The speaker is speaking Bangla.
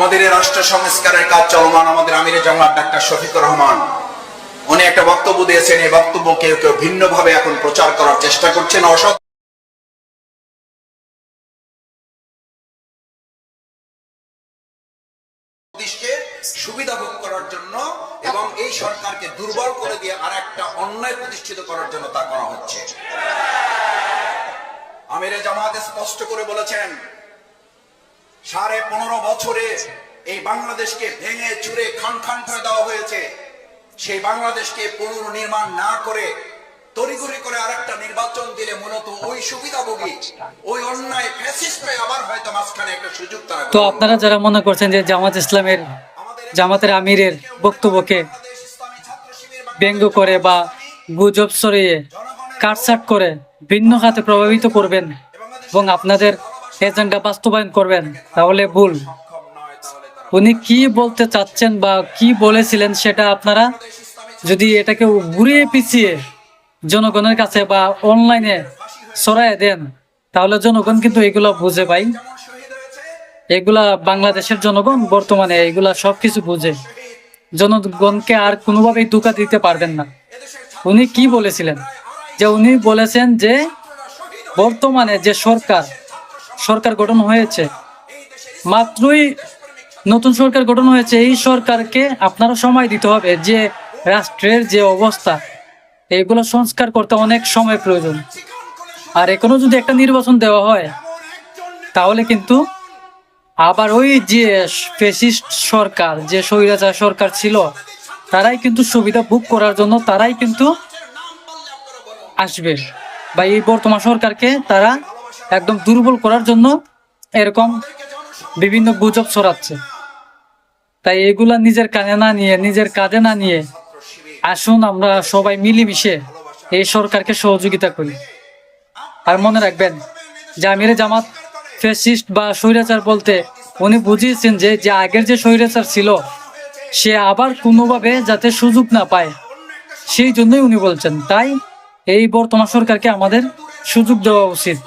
আমাদের এই রাষ্ট্র সংস্কারের কাজ চলমান। আমাদের আমিরে জামাত ডাক্তার শফিকুর রহমান, উনি একটা বক্তব্য দিয়েছেন। এই বক্তব্য কেউ কেউ ভিন্নভাবে এখন প্রচার করার চেষ্টা করছেন। অসৎ সুবিধা ভোগ করার জন্য এবং এই সরকারকে দুর্বল করে দিয়ে আর একটা অন্যায় প্রতিষ্ঠিত করার জন্য তা করা হচ্ছে। আমিরে জামাত স্পষ্ট করে বলেছেন সাড়ে পনেরো বছরে এই বাংলাদেশকে ভেঙে চুরে খান খান করে দেওয়া হয়েছে। সেই বাংলাদেশকে পুনর্নির্মাণ না করে তড়িঘড়ি করে আরেকটা নির্বাচন দিলে মূলত ওই সুবিধাভোগী, ওই অন্যায় ফ্যাসিস্ট হয়ে আবার হয়তো মাঝখানে একটা সুযোগ তারা তো আপনারা যারা মনে করছেন যে জামাত ইসলামের, জামাতের আমিরের বক্তব্যকে ব্যঙ্গ করে বা গুজব সরিয়ে কাটসাট করে ভিন্ন খাতে প্রভাবিত করবেন এবং আপনাদের এজেন্ডা বাস্তবায়ন করবেন, তাহলে ভুল। উনি কি বলতে চাচ্ছেন বা কি বলেছিলেন সেটা আপনারা যদি এটাকে ঘুরিয়ে পিছিয়ে জনগণের কাছে বা অনলাইনে ছড়ায় দেন, তাহলে জনগণ কিন্তু এগুলো বুঝে পাই এগুলা বাংলাদেশের জনগণ বর্তমানে এগুলা সবকিছু বুঝে। জনগণকে আর কোনোভাবেই দুকা দিতে পারবেন না। উনি কি বলেছিলেন? যে উনি বলেছেন যে বর্তমানে যে সরকার সরকার গঠন হয়েছে। মাত্রই নতুন সরকার গঠন হয়েছে, এই সরকারকে আপনারা সময় দিতে হবে যে রাষ্ট্রের যে অবস্থা, এগুলো সংস্কার করতে অনেক সময় প্রয়োজন। আর এখনও যদি একটা নির্বাচন দেওয়া হয়, তাহলে কিন্তু আবার ওই যে ফেসিস্ট সরকার, যে স্বৈরাচার সরকার ছিল, তারাই কিন্তু সুবিধা ভোগ করার জন্য তারাই কিন্তু আসবে। বা এই বর্তমান সরকারকে তারা একদম দুর্বল করার জন্য এরকম বিভিন্ন গুজব ছড়াচ্ছে। তাই এগুলা নিজের কানে না নিয়ে, নিজের কাঁধে না নিয়ে আসুন, আমরা সবাই মিলেমিশে এই সরকারকে সহযোগিতা করি। আর মনে রাখবেন যে আমিরে জামাত ফেসিস্ট বা স্বৈরাচার বলতে উনি বুঝিয়েছেন যে যে আগের যে স্বৈরাচার ছিল, সে আবার কোনোভাবে যাতে সুযোগ না পায়, সেই জন্যই উনি বলছেন। তাই এই বর্তমান সরকারকে আমাদের সুযোগ দেওয়া উচিত।